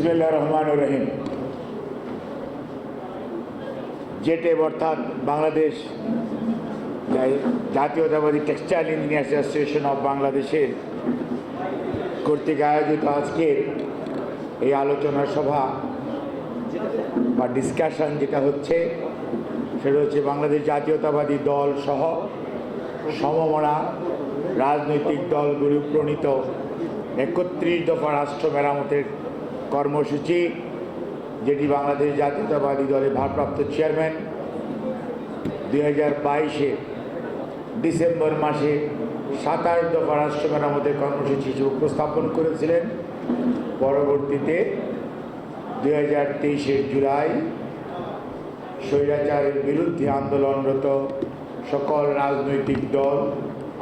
বিসমিল্লা রহমান রহিম। জেটে অর্থাৎ বাংলাদেশ জাতীয়তাবাদী textile engineers association of বাংলাদেশের কর্তৃক আয়োজিত আজকের এই আলোচনা সভা বা ডিসকাশন যেটা হচ্ছে, সেটা হচ্ছে বাংলাদেশ জাতীয়তাবাদী দল সহ সমমনা রাজনৈতিক দলগুলি প্রণীত একত্রিশ দফা রাষ্ট্র মেরামতের কর্মসূচি, যেটি বাংলাদেশ জাতীয়তাবাদী দলের ভারপ্রাপ্ত চেয়ারম্যান, দুই হাজার বাইশে ডিসেম্বর মাসে সাতাশ দফা রাষ্ট্র মেরামতের কর্মসূচি হিসেবে উপস্থাপন করেছিলেন। পরবর্তীতে দুই হাজার তেইশের জুলাই স্বৈরাচারের বিরুদ্ধে আন্দোলনরত সকল রাজনৈতিক দল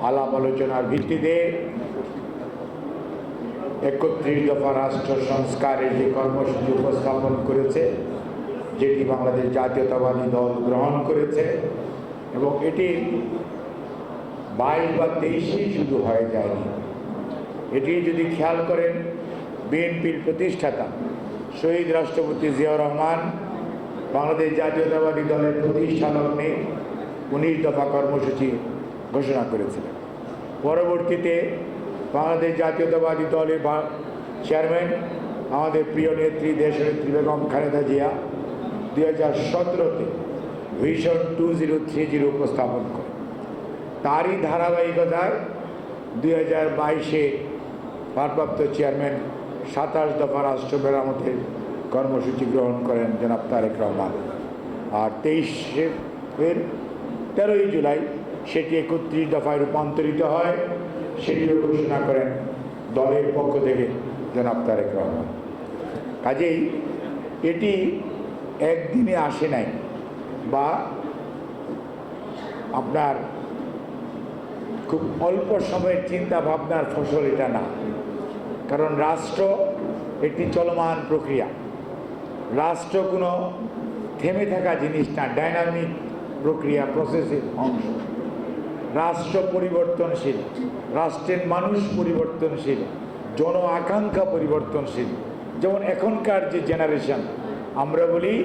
আলাপ আলোচনার ভিত্তিতে একত্রিশ দফা রাষ্ট্র সংস্কারের যে কর্মসূচি উপস্থাপন করেছে, যেটি বাংলাদেশ জাতীয়তাবাদী দল গ্রহণ করেছে, এবং এটি বাইশ বা তেইশেই শুধু হয়ে যায়নি। এটি যদি খেয়াল করেন, বিএনপির প্রতিষ্ঠাতা শহীদ রাষ্ট্রপতি জিয়াউর রহমান, বাংলাদেশ জাতীয়তাবাদী দলের প্রতিষ্ঠা লগ্নে উনিশ দফা কর্মসূচি ঘোষণা করেছিলেন। পরবর্তীতে বাংলাদেশ জাতীয়তাবাদী দলের চেয়ারম্যান, আমাদের প্রিয় নেত্রী, দেশনেত্রী বেগম খালেদা জিয়া দুই হাজার সতেরোতে vision two zero three zero উপস্থাপন করে তারই ধারাবাহিকতায় দুই হাজার বাইশে ভারপ্রাপ্ত চেয়ারম্যান সাতাশ দফা রাষ্ট্র মেরামতের কর্মসূচি গ্রহণ করেন জনাব তারেক রহমান। আর তেইশে তেরোই জুলাই সেটি একত্রিশ দফায় রূপান্তরিত হয়। সেটিও ঘোষণা করেন দলের পক্ষ থেকে জনাব তারেক রহমান। কাজেই এটি একদিনে আসে নাই বা আপনার খুব অল্প সময়ের চিন্তা ভাবনার ফসল এটা না। কারণ রাষ্ট্র একটি চলমান প্রক্রিয়া। রাষ্ট্র কোনো থেমে থাকা জিনিস না, ডাইনামিক প্রক্রিয়া প্রসেসের অংশ। রাষ্ট্র পরিবর্তনশীল, রাষ্ট্রের মানুষ পরিবর্তনশীল, জন আকাঙ্ক্ষা পরিবর্তনশীল। যেমন এখনকার যে জেনারেশন, আমরা বলি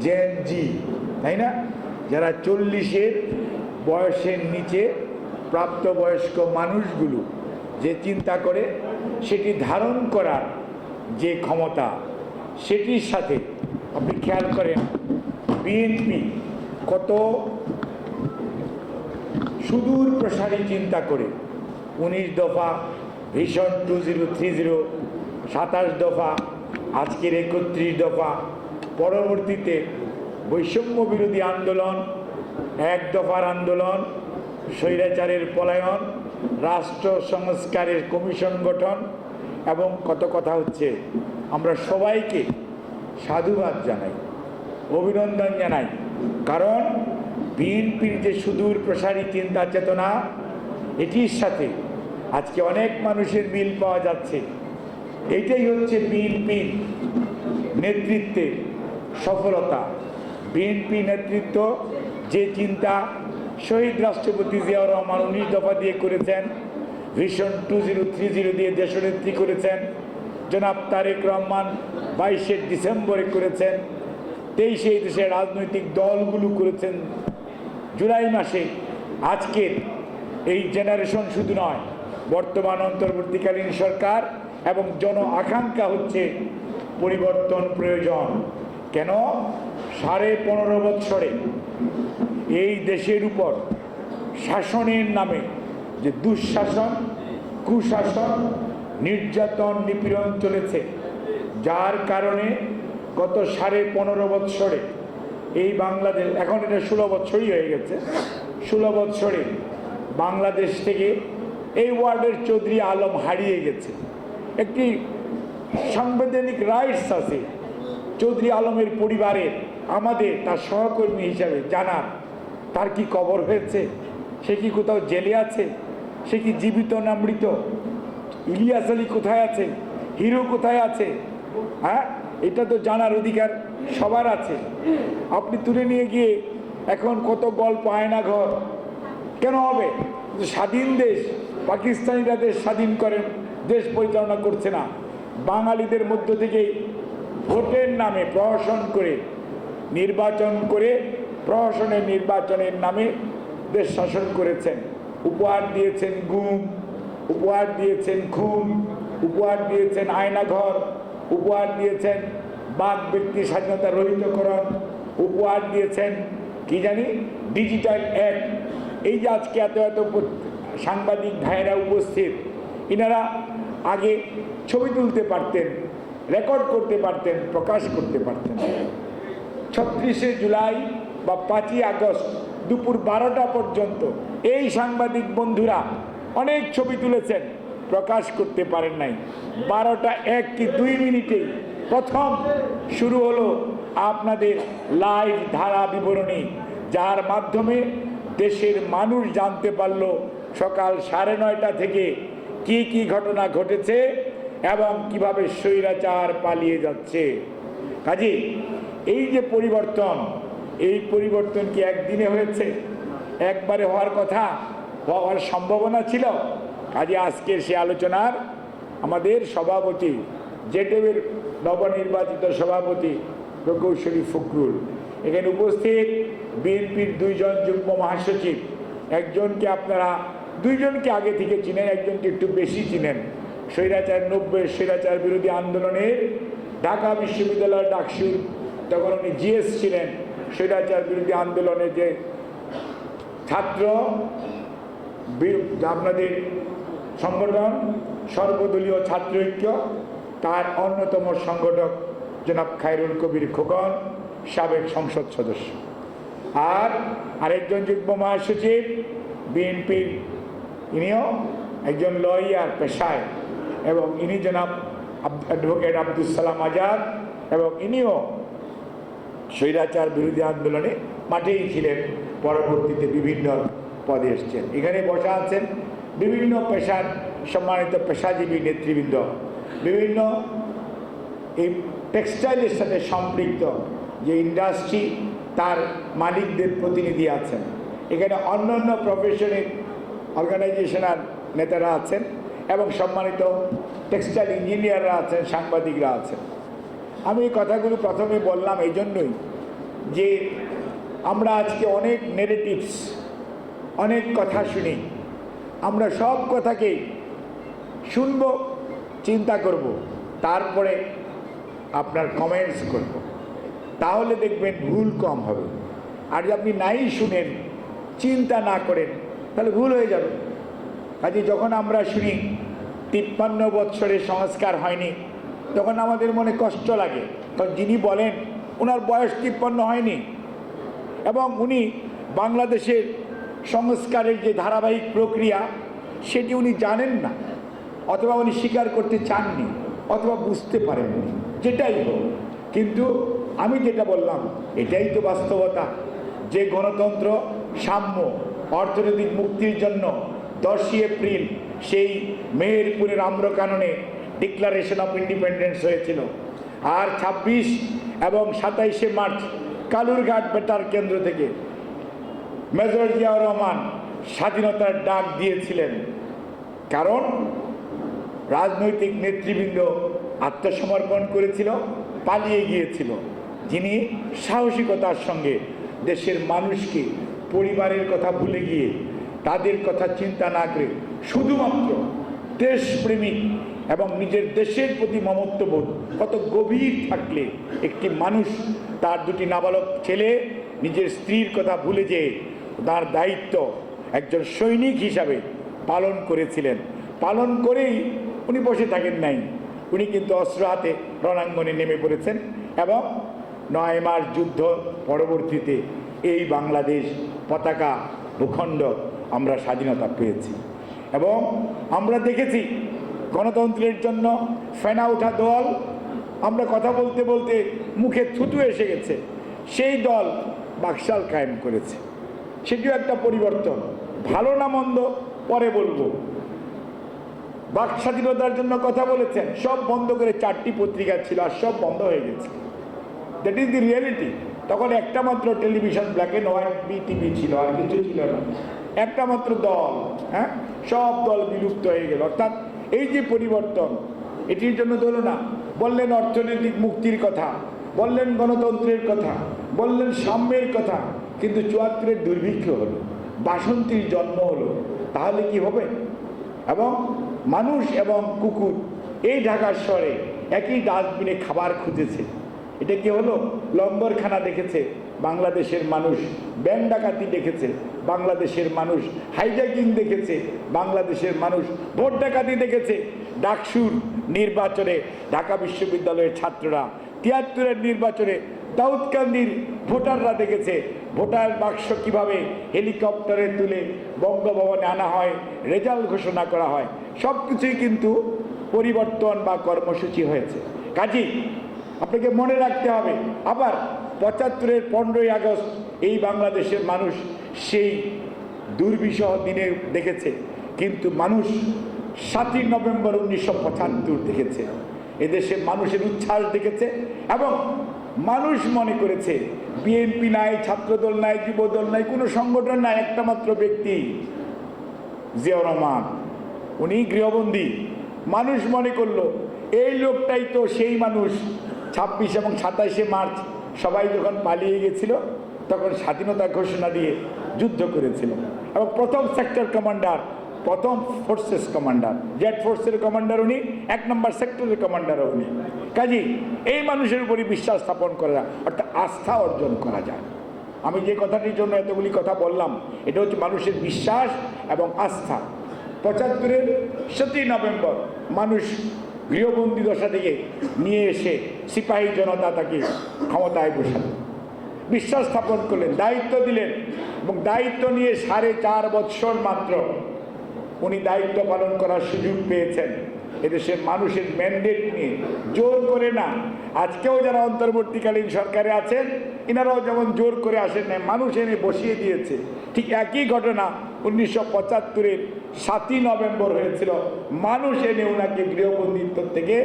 জেন জি তাই না? যারা চল্লিশের বয়সের নিচে প্রাপ্তবয়স্ক মানুষগুলো যে চিন্তা করে, সেটি ধারণ করার যে ক্ষমতা, সেটির সাথে আপনি খেয়াল করেন বিএনপি কত সুদূর প্রসারী চিন্তা করে। উনিশ দফা vision two zero three zero, সাতাশ দফা, আজকের একত্রিশ দফা। পরবর্তীতে বৈষম্য বিরোধী আন্দোলন, এক দফার আন্দোলন, স্বৈরাচারের পলায়ন, রাষ্ট্র সংস্কারের কমিশন গঠন এবং কত কথা হচ্ছে। আমরা সবাইকে সাধুবাদ জানাই, অভিনন্দন জানাই। কারণ বিএনপির যে সুদূর প্রসারী চিন্তা চেতনা, এটির সাথে আজকে অনেক মানুষের মিল পাওয়া যাচ্ছে। এটাই হচ্ছে বিএনপির নেতৃত্বে সফলতা। বিএনপি নেতৃত্ব যে চিন্তা শহীদ রাষ্ট্রপতি জিয়াউর রহমান উনিশ দফা দিয়ে করেছেন vision two zero, three zero দিয়ে দেশনেত্রী করেছেন, জনাব তারেক রহমান বাইশে ডিসেম্বরে করেছেন, তেইশে দেশের রাজনৈতিক দলগুলো করেছেন জুলাই মাসে আজকের এই জেনারেশন শুধু নয়, বর্তমান অন্তর্বর্তীকালীন সরকার এবং জন আকাঙ্ক্ষা হচ্ছে পরিবর্তন প্রয়োজন। কেন? সাড়ে পনেরো বৎসরে এই দেশের উপর শাসনের নামে যে দুঃশাসন, কুশাসন, নির্যাতন, নিপীড়ন চলেছে, যার কারণে গত সাড়ে পনেরো বৎসরে এই বাংলাদেশ, এখন এটা ষোলো বৎসরই হয়ে গেছে। ষোলো বৎসরে বাংলাদেশ থেকে এই ওয়ার্ডের চৌধুরী আলম হারিয়ে গেছে। একটি সাংবিধানিক রাইটস আছে। চৌধুরী আলমের পরিবারের আমাদের তার সহকর্মী হিসাবে জানার তার কি কবর হয়েছে? সে কি কোথাও জেলে আছে? সে কি জীবিত না মৃত? ইলিয়াস আলী কোথায় আছে? হিরো কোথায় আছে? হ্যাঁ? এটা তো জানার অধিকার সবার আছে। আপনি তুলে নিয়ে গিয়ে এখন কত গল্প আয়না ঘর। কেন হবে? স্বাধীন দেশ, পাকিস্তানিরা দেশ স্বাধীন করেন, দেশ পরিচালনা করছে না। বাঙালিদের মধ্য থেকে ভোটের নামে প্রহসন করে, নির্বাচন করে, প্রহসনের নির্বাচনের নামে দেশ শাসন করেছেন। উপহার দিয়েছেন গুম, উপহার দিয়েছেন খুন, উপহার দিয়েছেন আয়নাঘর। উপহার দিয়েছেন বাক ব্যক্তি স্বাধীনতা রহিতকরণ, উপহার দিয়েছেন, কি জানি ডিজিটাল অ্যাক্ট এই যে আজকে এত এত সাংবাদিক ভাইয়েরা উপস্থিত, ইনারা আগে ছবি তুলতে পারতেন, রেকর্ড করতে পারতেন, প্রকাশ করতে পারতেন। ছত্রিশে জুলাই বা পাঁচই আগস্ট দুপুর বারোটা পর্যন্ত এই সাংবাদিক বন্ধুরা অনেক ছবি তুলেছেন। প্রকাশ করতে পারেন নাই। বারোটা এক কি দুই মিনিটেই। প্রথম শুরু হলো আপনাদের লাইভ ধারা বিবরণী, যার মাধ্যমে দেশের মানুষ জানতে পারল সকাল সাড়ে নয়টা থেকে কি কি ঘটনা ঘটেছে এবং কীভাবে স্বৈরাচার পালিয়ে যাচ্ছে। কাজে এই যে পরিবর্তন, এই পরিবর্তন কি একদিনে হয়েছে? একবারে হওয়ার কথা, হওয়ার সম্ভাবনা ছিল? কাজে আজকের সে আলোচনার আমাদের সভাপতি, জেটেবের নবনির্বাচিত সভাপতি প্রকৌশলী ফখরুল। এখানে উপস্থিত বিএনপির দুইজন যুগ্ম মহাসচিব। একজনকে আপনারা, দুইজনকে আগে থেকে চিনেন, একজনকে একটু বেশি চিনেন। স্বৈরাচার, নব্বই স্বৈরাচার বিরোধী আন্দোলনের ঢাকা বিশ্ববিদ্যালয়ের ডাকসুর, তখন উনি জিএস ছিলেন। স্বৈরাচার বিরোধী আন্দোলনের যে ছাত্র আপনাদের সংগঠন, সর্বদলীয় ছাত্র ঐক্য, তার অন্যতম সংগঠক জনাব খায়রুল কবির খোকন, সাবেক সংসদ সদস্য। আর আরেকজন যুগ্ম মহাসচিব, বিএনপির ইনিও, একজন লয়ার, পেশায়, এবং ইনি জনাব অ্যাডভোকেট আব্দুল সালাম আজাদ, এবং ইনিও স্বৈরাচার বিরোধী আন্দোলনে মাঠেই ছিলেন, পরবর্তীতে বিভিন্ন পদে এসছেন। এখানে বসা আছেন বিভিন্ন পেশার সম্মানিত পেশাজীবী নেতৃবৃন্দ, বিভিন্ন এই টেক্সটাইলের সাথে সম্পৃক্ত যে ইন্ডাস্ট্রি, তার মালিকদের প্রতিনিধি আছেন। এখানে অন্য অন্য প্রফেশনের অর্গানাইজেশনাল নেতারা আছেন এবং সম্মানিত টেক্সটাইল ইঞ্জিনিয়াররা আছেন, সাংবাদিকরা আছেন। আমি এই কথাগুলো প্রথমে বললাম এই জন্যই যে আমরা আজকে অনেক নেগেটিভস অনেক কথা শুনি আমরা সব কথাকেই শুনব, চিন্তা করব, তারপরে আপনার কমেন্টস করব। তাহলে দেখবেন ভুল কম হবে। আর যদি আপনি নাই শুনেন, চিন্তা না করেন, তাহলে ভুল হয়ে যাবে। কাজে যখন আমরা শুনি, তিপ্পান্ন বৎসরের সংস্কার হয়নি, তখন আমাদের মনে কষ্ট লাগে। কারণ যিনি বলেন ওনার বয়স তিপ্পান্ন হয়নি। এবং উনি বাংলাদেশের সংস্কারের যে ধারাবাহিক প্রক্রিয়া, সেটি উনি জানেন না, অথবা উনি স্বীকার করতে চাননি, অথবা বুঝতে পারেননি, যেটাই হোক। কিন্তু আমি যেটা বললাম, এটাই তো বাস্তবতা। যে গণতন্ত্র সাম্য, অর্থনৈতিক মুক্তির জন্য দশই এপ্রিল সেই মেহেরপুরের আম্রকাননে ডিক্লারেশন অফ ইন্ডিপেন্ডেন্স হয়েছিল। আর ছাব্বিশ এবং সাতাইশে মার্চ কালুরঘাট বেতার কেন্দ্র থেকে মেজর জিয়াউর রহমান স্বাধীনতার ডাক দিয়েছিলেন। কারণ রাজনৈতিক নেতৃবৃন্দ আত্মসমর্পণ করেছিল, পালিয়ে গিয়েছিল। যিনি সাহসিকতার সঙ্গে দেশের মানুষকে, পরিবারের কথা ভুলে গিয়ে তাদের কথা চিন্তা না করে শুধুমাত্র দেশপ্রেমিক এবং নিজের দেশের প্রতি মমত্ববোধ, কত গভীর থাকলে একটি মানুষ তার দুটি নাবালক ছেলে নিজের স্ত্রীর কথা ভুলে যেয়ে তার দায়িত্ব একজন সৈনিক হিসাবে পালন করেছিলেন। পালন করেই উনি বসে থাকেন নাই। উনি কিন্তু অস্ত্র হাতে রণাঙ্গনে নেমে পড়েছেন এবং নয় মাস যুদ্ধ পরবর্তীতে এই বাংলাদেশ পতাকা ভূখণ্ড আমরা স্বাধীনতা পেয়েছি। এবং আমরা দেখেছি গণতন্ত্রের জন্য ফেনা ওঠা দল, আমরা কথা বলতে বলতে মুখে থুতু এসে গেছে। সেই দল বাকশাল কায়েম করেছে। সেটিও একটা পরিবর্তন। ভালো না মন্দ, পরে বলব। বাক স্বাধীনতার জন্য কথা বলেছেন, সব বন্ধ করে চারটি পত্রিকা ছিল আর সব বন্ধ হয়ে গেছে। দ্যাট ইজ দি রিয়েলিটি তখন একটা মাত্র television black and white, BTV ছিল আর কিছু ছিল না। একটা মাত্র দল হ্যাঁ? সব দল বিলুপ্ত হয়ে গেল। অর্থাৎ এই যে পরিবর্তন, এটির জন্য ধরো না বললেন অর্থনৈতিক মুক্তির কথা, বললেন গণতন্ত্রের কথা, বললেন সাম্যের কথা কিন্তু চুয়াত্তরের দুর্ভিক্ষ হলো, বাসন্তীর জন্ম হলো, তাহলে কি হবে? এবং মানুষ এবং কুকুর এই ঢাকার শহরে একই ডাস্টবিনে খাবার খুঁজেছে। এটা কি হলো? লম্বরখানা দেখেছে, বাংলাদেশের মানুষ ব্যাংক ডাকাতি দেখেছে, বাংলাদেশের মানুষ হাইজ্যাকিং দেখেছে, বাংলাদেশের মানুষ ভোট ডাকাতি দেখেছে। ডাকসুর নির্বাচনে ঢাকা বিশ্ববিদ্যালয়ের ছাত্ররা তিয়াত্তরের নির্বাচনে দাউদকান্দির ভোটাররা দেখেছে। ভোটার বাক্স কীভাবে হেলিকপ্টারে তুলে বঙ্গভবনে আনা হয়, রেজাল্ট ঘোষণা করা হয় সব কিছুই কিন্তু পরিবর্তন বা কর্মসূচি হয়েছে। কাজী, আপনাকে মনে রাখতে হবে, আবার পঁচাত্তরের পনেরোই আগস্ট এই বাংলাদেশের মানুষ সেই দুর্বিষহ দিনে দেখেছে। কিন্তু মানুষ সাতই নভেম্বর উনিশশো পঁচাত্তর দেখেছে। এদেশে মানুষের উচ্ছ্বাস দেখেছে এবং মানুষ মনে করেছে, বিএনপি নাই, ছাত্রদল নাই, যুবদল নাই, কোনো সংগঠন নাই, একটা মাত্র ব্যক্তি জিয়াউর রহমান। উনি গৃহবন্দী। মানুষ মনে করল, এই লোকটাই তো সেই মানুষ। ছাব্বিশ এবং সাতাইশে মার্চ সবাই যখন পালিয়ে গেছিল, তখন স্বাধীনতা ঘোষণা দিয়ে যুদ্ধ করেছিল। এবং প্রথম সেক্টর কমান্ডার প্রথম ফোর্সেস কমান্ডার জেড ফোর্সের কমান্ডার উনি, এক নম্বর সেক্টরের কমান্ডার উনি। কাজী এই মানুষের উপরই বিশ্বাস স্থাপন করা অর্থাৎ আস্থা অর্জন করা যায়। আমি যে কথাটির জন্য এতগুলি কথা বললাম, এটা হচ্ছে মানুষের বিশ্বাস এবং আস্থা। পঁচাত্তরের সাতই নভেম্বর, মানুষ গৃহবন্দী দশা থেকে নিয়ে এসে সিপাহী জনতা তাকে ক্ষমতায় বসালেন বিশ্বাস স্থাপন করলেন, দায়িত্ব দিলেন এবং দায়িত্ব নিয়ে সাড়ে চার বৎসর মাত্র উনি দায়িত্ব পালন করার সুযোগ পেয়েছেন। এদেশের মানুষের ম্যান্ডেট নিয়ে। জোর করে না। আজকেও যারা অন্তর্বর্তীকালীন সরকারে আছেন এনারাও যেমন জোর করে আসেন না মানুষ এনে বসিয়ে দিয়েছে। ঠিক একই ঘটনা উনিশশো পঁচাত্তরের সাতই নভেম্বর হয়েছিল। মানুষ এনে ওনাকে গৃহবন্দিত্ব থেকে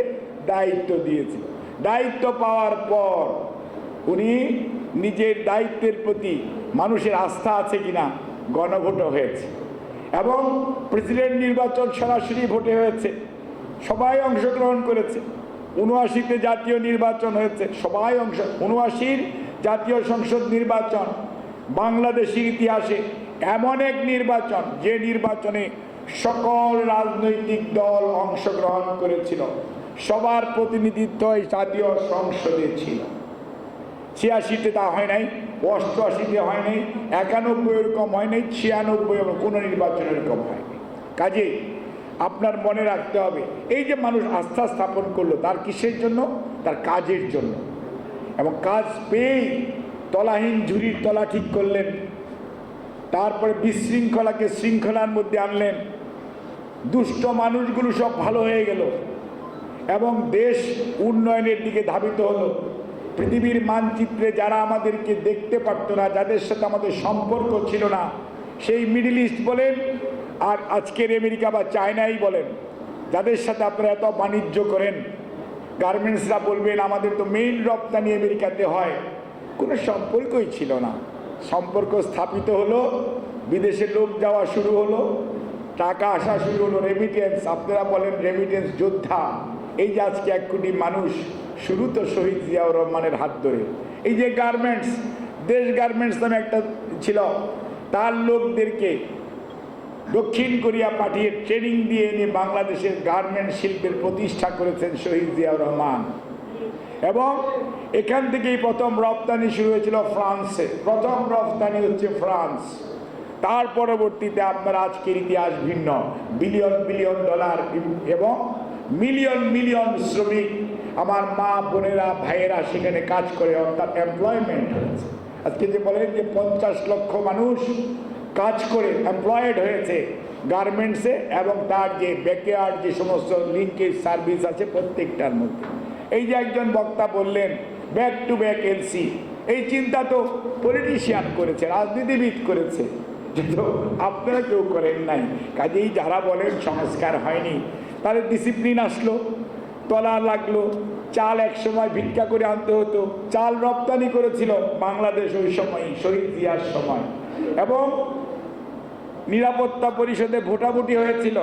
দায়িত্ব দিয়েছিল দায়িত্ব পাওয়ার পর উনি নিজের দায়িত্বের প্রতি মানুষের আস্থা আছে কিনা গণভোট হয়েছে। এবং প্রেসিডেন্ট নির্বাচন সরাসরি ভোটে হয়েছে। সবাই অংশগ্রহণ করেছে। উনআশিতে জাতীয় নির্বাচন হয়েছে। সবাই অংশ, উনআশির জাতীয় সংসদ নির্বাচন বাংলাদেশের ইতিহাসে এমন এক নির্বাচন যে নির্বাচনে সকল রাজনৈতিক দল অংশগ্রহণ করেছিল। সবার প্রতিনিধিত্ব জাতীয় সংসদে ছিল। ছিয়াশিতে তা হয় নাই, অষ্টআশিতে হয় নাই, একানব্বই এরকম হয় নাই, ছিয়ানব্বই কোনো নির্বাচন এরকম হয়নি কাজে আপনার মনে রাখতে হবে, এই যে মানুষ আস্থা স্থাপন করল, তার কিসের জন্য? তার কাজের জন্য। এবং কাজ পেয়েই তলাহীন ঝুড়ির তলা ঠিক করলেন, তারপরে বিশৃঙ্খলাকে শৃঙ্খলার মধ্যে আনলেন, দুষ্ট মানুষগুলো সব ভালো হয়ে গেল, এবং দেশ উন্নয়নের দিকে ধাবিত হলো। পৃথিবীর মানচিত্রে যারা আমাদেরকে দেখতে পারতো না, যাদের সাথে আমাদের সম্পর্ক ছিল না, সেই মিডিল ইস্ট বলেন আর আজকের আমেরিকা বা চায়নাই বলেন, যাদের সাথে আপনারা এত বাণিজ্য করেন, গার্মেন্টসরা বলবেন, আমাদের তো মেইন রপ্তানি আমেরিকাতে হয়। কোনো সম্পর্কই ছিল না। সম্পর্ক স্থাপিত হলো বিদেশে লোক যাওয়া শুরু হলো, টাকা আসা শুরু হলো রেমিটেন্স আপনারা বলেন রেমিটেন্স যোদ্ধা, এই যে আজকে এক কোটি মানুষ শুরু তো শহীদ জিয়াউর রহমানের হাত ধরে। এই যে গার্মেন্টস দেশ গার্মেন্টস নামে একটা ছিল, তার লোকদেরকে দক্ষিণ কোরিয়া পাঠিয়ে ট্রেনিং দিয়ে এনে বাংলাদেশের গার্মেন্ট শিল্পের প্রতিষ্ঠা করেছেন শহীদ জিয়াউর রহমান। এবং এখান থেকেই প্রথম রপ্তানি শুরু হয়েছিল ফ্রান্সে। প্রথম রপ্তানি হচ্ছে ফ্রান্স। তার পরবর্তীতে আপনার আজকের ইতিহাস ভিন্ন। বিলিয়ন বিলিয়ন ডলার এবং মিলিয়ন মিলিয়ন শ্রমিক আমার মা, বোনেরা, ভাইয়েরা সেখানে কাজ করে, অর্থাৎ এমপ্লয়মেন্ট হয়েছে। আজকে যে বলেন যে পঞ্চাশ লক্ষ মানুষ কাজ করে এমপ্লয়েড হয়েছে গার্মেন্টসে এবং তার যে ব্যাকয়ার্ড যে সমস্ত লিঙ্কেজ সার্ভিস আছে প্রত্যেকটার মধ্যে। এই যে একজন বক্তা বললেন ব্যাক টু ব্যাক এলসি এই চিন্তা তো পলিটিশিয়ান করেছে, রাজনীতিবিদ করেছে। কিন্তু আপনারা কেউ করেন নাই। কাজেই যারা বলেন, সংস্কার হয়নি, তাদের ডিসিপ্লিন আসলো। তলা লাগল। চাল এক সময় ভিক্ষা করে আনতে হতো। চাল রপ্তানি করেছিল বাংলাদেশ ওই সময়, শহীদ জিয়ার সময়। এবং নিরাপত্তা পরিষদে ভোটাভুটি হয়েছিল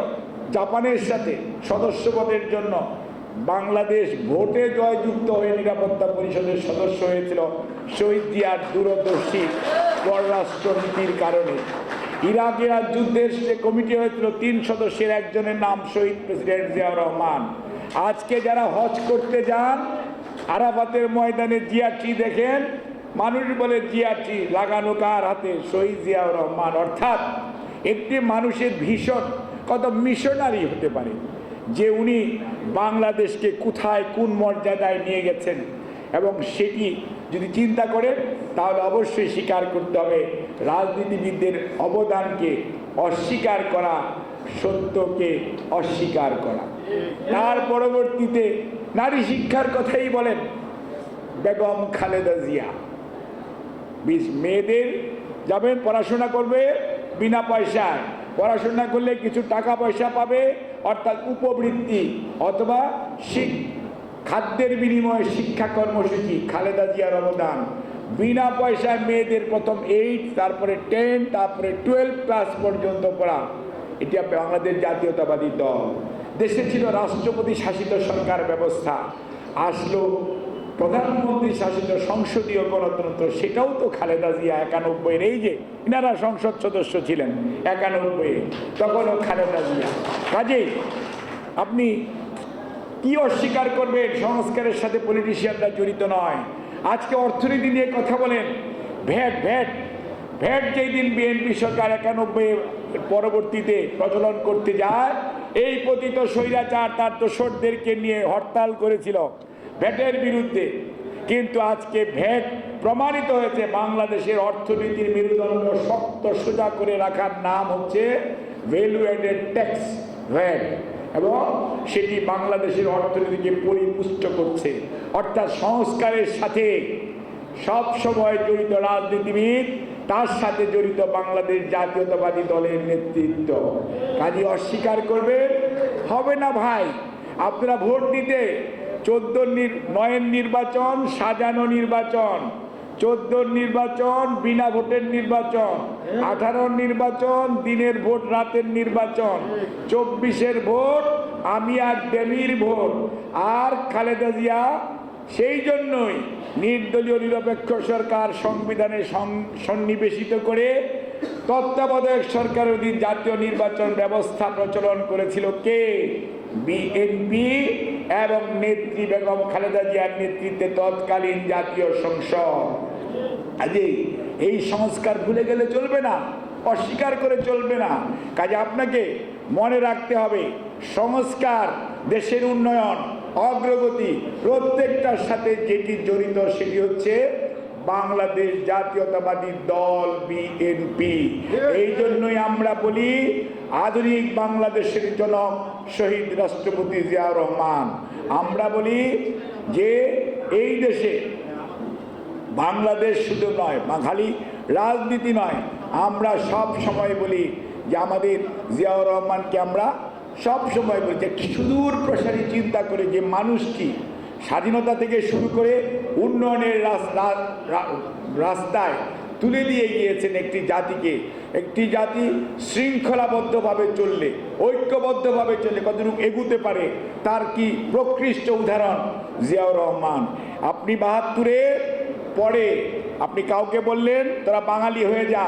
জাপানের সাথে সদস্যপদের জন্য। বাংলাদেশ ভোটে জয়যুক্ত হয়ে নিরাপত্তা পরিষদের সদস্য হয়েছিল শহীদ জিয়ার দূরদর্শী পররাষ্ট্রনীতির কারণে। ইরাক ইরাক যুদ্ধের যে কমিটি হয়েছিল তিন সদস্যের, একজনের নাম শহীদ প্রেসিডেন্ট জিয়াউর রহমান। আজকে যারা হজ করতে যান, আরাফাতের ময়দানে জিয়াটি দেখেন, মানুষ বলে জিয়াটি লাগানো কার হাতে? শহীদ জিয়াউর রহমান। অর্থাৎ একটি মানুষের ভীষণ, কত মিশনারি হতে পারে যে উনি বাংলাদেশকে কোথায় কোন মর্যাদায় নিয়ে গেছেন। এবং সেটি যদি চিন্তা করেন, তাহলে অবশ্যই স্বীকার করতে হবে, রাজনীতিবিদদের অবদানকে অস্বীকার করা, সত্যকে অস্বীকার করা। তার পরবর্তীতে নারী শিক্ষার কথাই বলেন বেগম খালেদা জিয়া। মেয়েদের যাবেন পড়াশোনা করবে বিনা পয়সায়, পড়াশোনা করলে কিছু টাকা পয়সা পাবে, অর্থাৎ উপবৃত্তি অথবা শিক, খাদ্যের বিনিময়ে শিক্ষা কর্মসূচি, খালেদা জিয়ার অবদান। বিনা পয়সায় মেয়েদের প্রথম এইট তারপরে টেন তারপরে টুয়েলভ ক্লাস পর্যন্ত পড়া। এটা বাংলাদেশ জাতীয়তাবাদী দল। দেশে ছিল রাষ্ট্রপতি শাসিত সরকার ব্যবস্থা, আসলো প্রধানমন্ত্রী শাসিত সংসদীয় গণতন্ত্র, সেটাও তো খালেদা জিয়া একানব্বইয়ের, এই যে ইনারা সংসদ সদস্য ছিলেন একানব্বই তখনও খালেদা জিয়া। কাজেই আপনি কি অস্বীকার করবেন? সংস্কারের সাথে পলিটিশিয়ানরা জড়িত নয়। আজকে অর্থনীতি নিয়ে কথা বলেন। ভ্যাট ভ্যাট ভ্যাট যেই দিন বিএনপি সরকার একানব্বই পরবর্তীতে প্রচলন করতে যায়। এই পতিত স্বৈরাচার তার দোসরদেরকে নিয়ে হরতাল করেছিল ভ্যাটের বিরুদ্ধে। কিন্তু আজকে ভ্যাট প্রমাণিত হয়েছে, বাংলাদেশের অর্থনীতির মেরুদণ্ড শক্ত সোজা করে রাখার নাম হচ্ছে ভ্যালু অ্যাডেড ট্যাক্স ভ্যাট এবং সেটি বাংলাদেশের অর্থনীতিকে পরিপুষ্ট করছে। অর্থাৎ সংস্কারের সাথে সব সময় জড়িত রাজনীতিবিদ তার সাথে জড়িত বাংলাদেশ জাতীয়তাবাদী দলের নেতৃত্ব। কাজে অস্বীকার করবেন? হবে না ভাই। আপনারা ভোট দিতে চোদ্দ নয়ের নির্বাচন, সাজানো নির্বাচন, চোদ্দ নির্বাচন, বিনা ভোটের নির্বাচন, আঠারো নির্বাচন, দিনের ভোট, রাতের নির্বাচন, চব্বিশের ভোট, আমি আর ডেমির ভোট। আর খালেদা জিয়া সেই জন্যই নির্দলীয় নিরপেক্ষ সরকার সংবিধানে সন্নিবেশিত করে তত্ত্বাবধায়ক সরকারের অধীন জাতীয় নির্বাচন ব্যবস্থা প্রচলন করেছিল কে? বিএনপি এবং নেত্রী বেগম খালেদা জিয়ার নেতৃত্বে তৎকালীন জাতীয় সংসদ। কাজে এই সংস্কার ভুলে গেলে চলবে না, অস্বীকার করে চলবে না। কাজে আপনাকে মনে রাখতে হবে, সংস্কার দেশের উন্নয়ন অগ্রগতি প্রত্যেকটার সাথে যেটি জড়িত সেটি হচ্ছে বাংলাদেশ জাতীয়তাবাদী দল বিএনপি এই জন্যই আমরা বলি আধুনিক বাংলাদেশের জনক শহীদ রাষ্ট্রপতি জিয়াউর রহমান। আমরা বলি যে এই দেশে বাংলাদেশ শুধু নয় খালি রাজনীতি নয়, আমরা সব সময় বলি যে আমাদের জিয়াউর রহমানকে আমরা সব সময় বলি যে একটি সুদূর প্রসারী চিন্তা করে যে মানুষটি স্বাধীনতা থেকে শুরু করে উন্নয়নের রাস- রা- রা- রাস্তায় তুলে দিয়ে গিয়েছেন একটি জাতিকে। একটি জাতি শৃঙ্খলাবদ্ধভাবে চললে, ঐক্যবদ্ধভাবে চললে, কতটুকু এগুতে পারে, তার কি প্রকৃষ্ট উদাহরণ? জিয়াউর রহমান। আপনি বাহাত্তরে পরে আপনি কাউকে বললেন, তোরা বাঙালি হয়ে যা।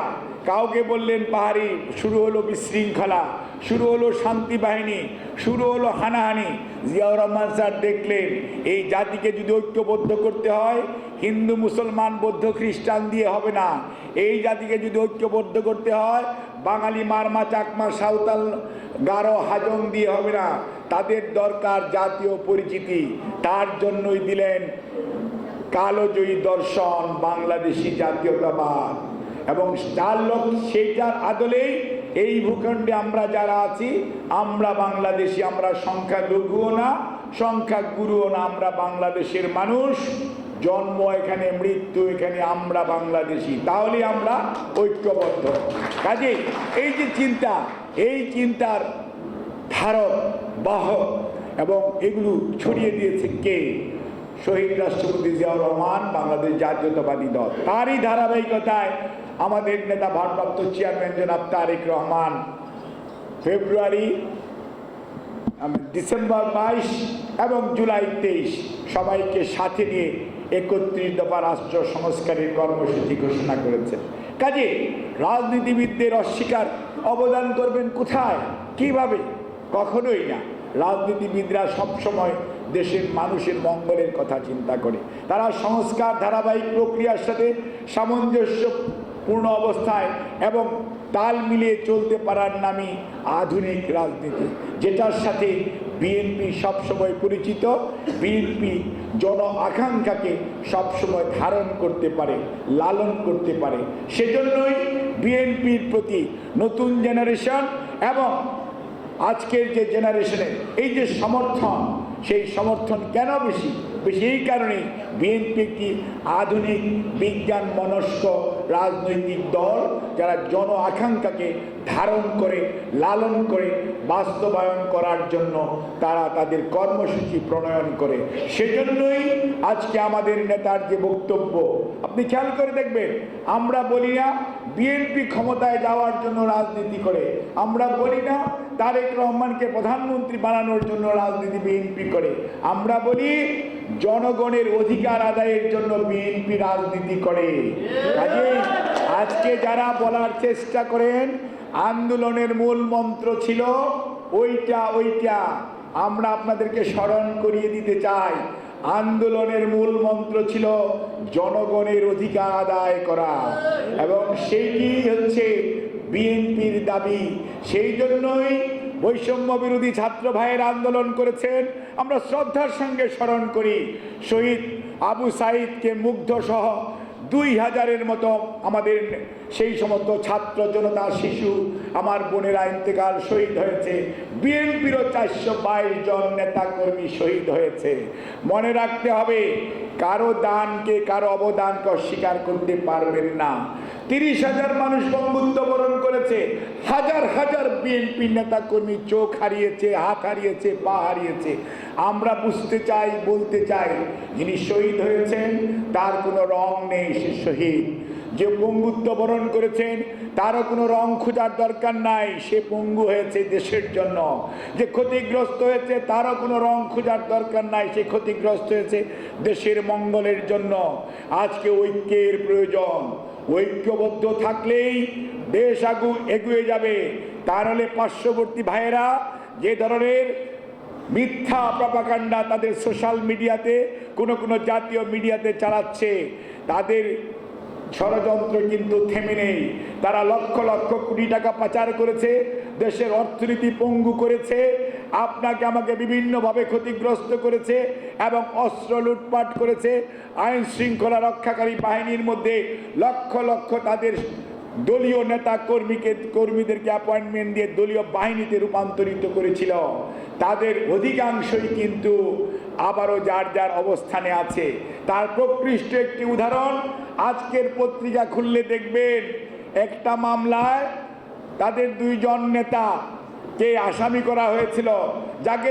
কাউকে বললেন, পাহাড়ি, শুরু হলো বিশৃঙ্খলা, শুরু হলো শান্তি বাহিনী, শুরু হলো হানাহানি। জিয়াউর রহমান স্যার দেখলেন, এই জাতিকে যদি ঐক্যবদ্ধ করতে হয়, হিন্দু, মুসলমান, বৌদ্ধ, খ্রিস্টান দিয়ে হবে না। এই জাতিকে যদি ঐক্যবদ্ধ করতে হয়, বাঙালি মারমা, চাকমা, সাঁওতাল, গারো, হাজং দিয়ে হবে না। তাদের দরকার জাতীয় পরিচিতি। তার জন্যই দিলেন কালোজয়ী দর্শন, বাংলাদেশি জাতীয়তাবাদ। এবং তার লোক সেইটার আদলেই এই ভূখণ্ডে আমরা যারা আছি, আমরা বাংলাদেশি, আমরা সংখ্যা লঘুও না সংখ্যা গুরুও না, আমরা বাংলাদেশের মানুষ। জন্ম এখানে, মৃত্যু এখানে, আমরা বাংলাদেশি। তাহলে আমরা ঐক্যবদ্ধ। কাজে এই যে চিন্তা, এই চিন্তার ধারক, বাহক, এবং এগুলো ছড়িয়ে দিয়েছে কে? শহীদ রাষ্ট্রপতি জিয়াউর রহমান, বাংলাদেশ জাতীয়তাবাদী দল। তারই ধারাবাহিকতায় আমাদের নেতা ভারপ্রাপ্ত চেয়ারম্যান জনাব তারেক রহমান, ফেব্রুয়ারি ডিসেম্বর বাইশ এবং জুলাই তেইশ সবাইকে সাথে নিয়ে একত্রিশ দফা রাষ্ট্র সংস্কারের কর্মসূচি ঘোষণা করেছেন কাজে রাজনীতিবিদদের অস্বীকার, অবদান করবেন কোথায়? কীভাবে? কখনোই না। রাজনীতিবিদরা সবসময় দেশের মানুষের মঙ্গলের কথা চিন্তা করে। তারা সংস্কার ধারাবাহিক প্রক্রিয়ার সাথে সামঞ্জস্যপূর্ণ অবস্থায় এবং তাল মিলিয়ে চলতে পারার নামই আধুনিক রাজনীতি, যেটার সাথে বিএনপি সবসময় পরিচিত। বিএনপি জন আকাঙ্ক্ষাকে সবসময় ধারণ করতে পারে, লালন করতে পারে। সেজন্যই বিএনপির প্রতি নতুন জেনারেশন এবং আজকের যে জেনারেশনের এই যে সমর্থন সেই সমর্থন কেন বেশি? বেশি এই কারণেই বিএনপি একটি আধুনিক বিজ্ঞান মনস্ক রাজনৈতিক দল, যারা জন আকাঙ্ক্ষাকে ধারণ করে, লালন করে, বাস্তবায়ন করার জন্য তারা তাদের কর্মসূচি প্রণয়ন করে। সেজন্যই আজকে আমাদের নেতার যে বক্তব্য, আপনি খেয়াল করে দেখবেন, আমরা বলি না বিএনপি ক্ষমতায় যাওয়ার জন্য রাজনীতি করে, আমরা বলি না তারেক রহমানকে প্রধানমন্ত্রী বানানোর জন্য রাজনীতি বিএনপি করে, আমরা বলি জনগণের অধিকার আদায়ের জন্য বিএনপি রাজনীতি করে। কাজেই আজকে যারা বলার চেষ্টা করেন, আন্দোলনের মূল মন্ত্র ছিল ওইটা ওইটা। আমরা আপনাদেরকে স্মরণ করিয়ে দিতে চাই, আন্দোলনের মূল মন্ত্র ছিল জনগণের অধিকার আদায় করা। এবং সেইটি হচ্ছে বিএনপির দাবি। সেই জন্যই বৈষম্য বিরোধী ছাত্র ভাইয়ের আন্দোলন করেছেন। আমরা শ্রদ্ধার সঙ্গে স্মরণ করি, শহীদ আবু সাইদকে মুগ্ধ সহ দুই হাজারের মতো আমাদের সেই সমস্ত ছাত্র, জনতা, শিশু, আমার বোনেরা ইন্তেকাল শহীদ হয়েছে। বিএনপিরও চারশো বাইশ জন নেতাকর্মী শহীদ হয়েছে। মনে রাখতে হবে কারও দানকে, কারও অবদানকে অস্বীকার করতে পারবেন না। তিরিশ হাজার মানুষ বঙ্গুত্ব বরণ করেছে। হাজার হাজার বিএনপি নেতা কর্মী চোখ হারিয়েছে, হাত হারিয়েছে, পা হারিয়েছে। আমরা বুঝতে চাই, বলতে চাই, যিনি শহীদ হয়েছেন, তার কোনো রং নেই সে শহীদ। যে পঙ্গুত্ব বরণ করেছেন, তারও কোনো রং খোঁজার দরকার নাই, সে পঙ্গু হয়েছে দেশের জন্য। যে ক্ষতিগ্রস্ত হয়েছে, তারও কোনো রং খোঁজার দরকার নাই, সে ক্ষতিগ্রস্ত হয়েছে দেশের মঙ্গলের জন্য। আজকে ঐক্যের প্রয়োজন। ঐক্যবদ্ধ থাকলেই দেশ আগু এগুয়ে যাবে। তার হলে পার্শ্ববর্তী ভাইয়েরা, যে ধরনের মিথ্যা প্রপাকাণ্ডা তাদের সোশ্যাল মিডিয়াতে, কোনো কোনো জাতীয় মিডিয়াতে চালাচ্ছে, তাদের ষড়যন্ত্র কিন্তু থেমে নেই। তারা লক্ষ লক্ষ কোটি টাকা পাচার করেছে, দেশের অর্থনীতি পঙ্গু করেছে, আপনাকে আমাকে বিভিন্নভাবে ক্ষতিগ্রস্ত করেছে এবং অস্ত্র লুটপাট করেছে। আইন শৃঙ্খলা রক্ষাকারী বাহিনীর মধ্যে লক্ষ লক্ষ তাদের দলীয় নেতা কর্মীকে, কর্মীদেরকে অ্যাপয়েন্টমেন্ট দিয়ে দলীয় বাহিনীতে রূপান্তরিত করেছিল। তাদের অধিকাংশই কিন্তু আবারও যার যার অবস্থানে আছে। তার প্রকৃষ্ট একটি উদাহরণ, আজকের পত্রিকা খুললে দেখবেন, একটা মামলায় তাদের দুইজন নেতা কে আসামি করা হয়েছিল, যাকে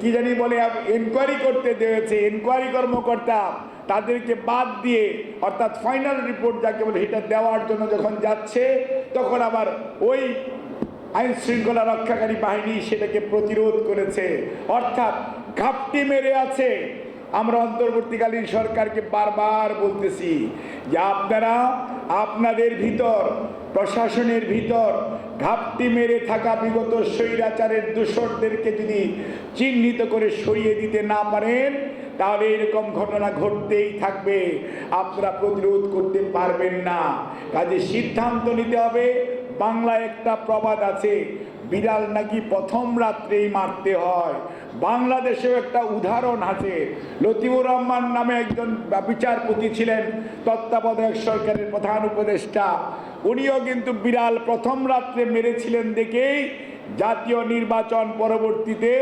কি জানি বলে এনকোয়ারি করতে দিয়েছে এনকোয়ারি কর্মকর্তা তাদেরকে বাদ দিয়ে, অর্থাৎ ফাইনাল রিপোর্ট যাকে বলে, এটা দেওয়ার জন্য যখন যাচ্ছে, তখন আবার ওই আইন শৃঙ্খলা রক্ষাকারী বাহিনী সেটাকে প্রতিরোধ করেছে। অর্থাৎ ঘাপটি মেরে আছে। আমরা অন্তর্বর্তীকালীন সরকারকে বারবার বলতেছি যে আপনারা আপনাদের ভিতর, প্রশাসনের ভিতর ঘাপটি মেরে থাকা বিগত স্বৈরাচারের দূষরদেরকে যদি চিহ্নিত করে সরিয়ে দিতে না পারেন, তাহলে এরকম ঘটনা ঘটতেই থাকবে। আপনারা প্রতিরোধ করতে পারবেন না। কাজে সিদ্ধান্ত নিতে হবে, বাংলায় একটা প্রবাদ আছে বিড়াল নাকি প্রথম রাত্রেই মারতে হয়? বাংলাদেশেও একটা উদাহরণ আছে। লতিফুর রহমান নামে একজন বিচারপতি ছিলেন, তত্ত্বাবধায়ক সরকারের প্রধান উপদেষ্টা। উনিও কিন্তু বিড়াল প্রথম রাত্রে মেরেছিলেন দেখেই জাতীয় নির্বাচন পরবর্তীতে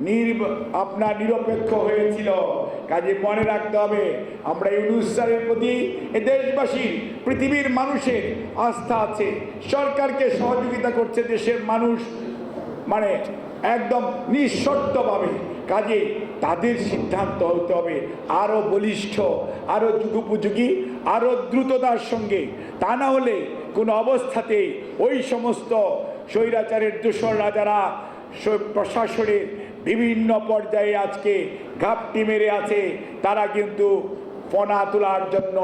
নির্ব আপনার নিরপেক্ষ হয়েছিল। কাজে মনে রাখতে হবে, আমরা ইউনুস প্রতি এ দেশবাসীর, পৃথিবীর মানুষের আস্থা আছে। সরকারকে সহযোগিতা করছে দেশের মানুষ মানে একদম নিঃশর্তভাবে। কাজে তাদের সিদ্ধান্ত হতে হবে আরও বলিষ্ঠ আরও যুগোপযোগী আরও দ্রুততার সঙ্গে। তা না হলে কোনো অবস্থাতেই ওই সমস্ত স্বৈরাচারের দোসররা রাজারা প্রশাসনের বিভিন্ন পর্যায়ে আজকে ঘাপটি মেরে আছে। তারা কিন্তু ফনা তোলার জন্য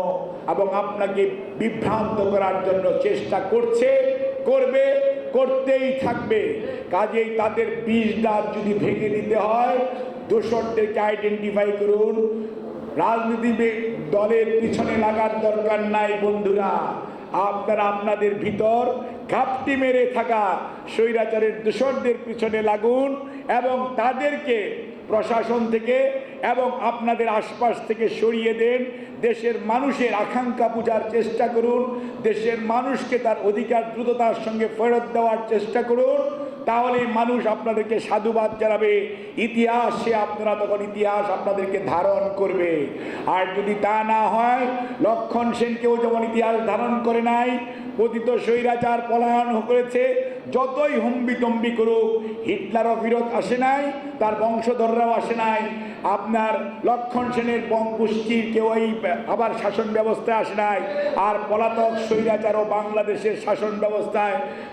এবং আপনাকে বিভ্রান্ত করার জন্য চেষ্টা করছে, করবে, করতেই থাকবে। কাজেই তাদের বিষ দাঁত যদি ভেঙে দিতে হয়, দোষরদেরকে আইডেন্টিফাই করুন। রাজনীতি দলের পিছনে লাগার দরকার নাই বন্ধুরা। আপনারা আপনাদের ভিতর ঘাপটি মেরে থাকা, স্বৈরাচারের দূষণদের পিছনে লাগুন। এবং তাদেরকে প্রশাসন থেকে এবং আপনাদের আশপাশ থেকে সরিয়ে দেন। দেশের মানুষের আকাঙ্ক্ষা পূজার চেষ্টা করুন। দেশের মানুষকে তার অধিকার দ্রুততার সঙ্গে ফেরত দেওয়ার চেষ্টা করুন। তাহলে মানুষ আপনাদেরকে সাধুবাদ জানাবে। ইতিহাস, সে আপনারা তখন ইতিহাস আপনাদেরকে ধারণ করবে। আর যদি তা না হয়, লক্ষণ সেনকেও যেমন ইতিহাস ধারণ করে নাই পতিত স্বৈরাচার পলায়ন করেছে যতই হম্বি তম্বি করুক, হিটলারও ফিরত আসে নাই, তার বংশধররাও আসে নাই। আপনার লক্ষণ সেনের বংপুষ্টির কেউই আবার শাসন ব্যবস্থায় আসে নাই। আর পলাতক স্বৈরাচারও বাংলাদেশের শাসন ব্যবস্থায়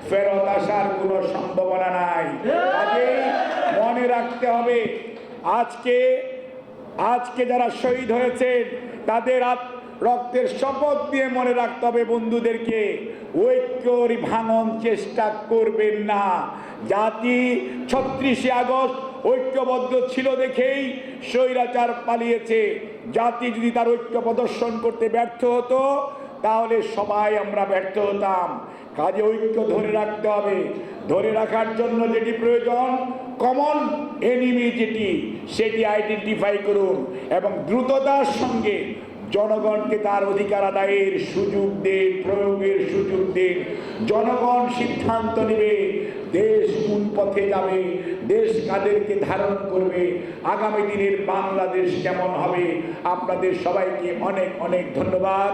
ফেরত আসার কোনো সম্ভাবনা নাই। কাজেই মনে রাখতে হবে, আজকে আজকে যারা শহীদ হয়েছেন, তাদের আত- রক্তের শপথ দিয়ে মনে রাখতে হবে বন্ধুদেরকে ঐক্যর ভাঙন চেষ্টা করবেন না। জাতি ছত্রিশে আগস্ট ঐক্যবদ্ধ ছিল দেখেই স্বৈরাচার পালিয়েছে। জাতি যদি তার ঐক্য প্রদর্শন করতে ব্যর্থ হতো, তাহলে সবাই আমরা ব্যর্থ হতাম। কাজে ঐক্য ধরে রাখতে হবে। ধরে রাখার জন্য যেটি প্রয়োজন কমন এনিমি যেটি, সেটি আইডেন্টিফাই করুন এবং দ্রুততার সঙ্গে জনগণকে তার অধিকার আদায়ের সুযোগ দিন, প্রয়োগের সুযোগ দিন। জনগণ সিদ্ধান্ত নেবে, দেশ কোন পথে যাবে, দেশ কাদেরকে ধারণ করবে, আগামী দিনের বাংলাদেশ কেমন হবে? আপনাদের সবাইকে অনেক অনেক ধন্যবাদ।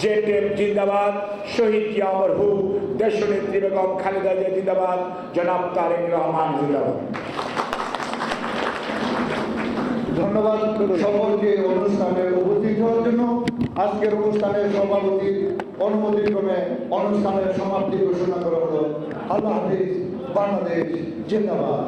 জেটেম জিন্দাবাদ, শহীদ জিয়া অমর হুক, দেশনেত্রী বেগম খালেদা জিয়া জিন্দাবাদ। জনাব তারেক রহমান জিন্দাবাদ। ধন্যবাদ সকলকে অনুষ্ঠানে উপস্থিত হওয়ার জন্য। আজকের অনুষ্ঠানের সভাপতির অনুমতিক্রমে অনুষ্ঠানের সমাপ্তি ঘোষণা করা হলো। আল্লাহ হাফিজ, বাংলাদেশ জিন্দাবাদ।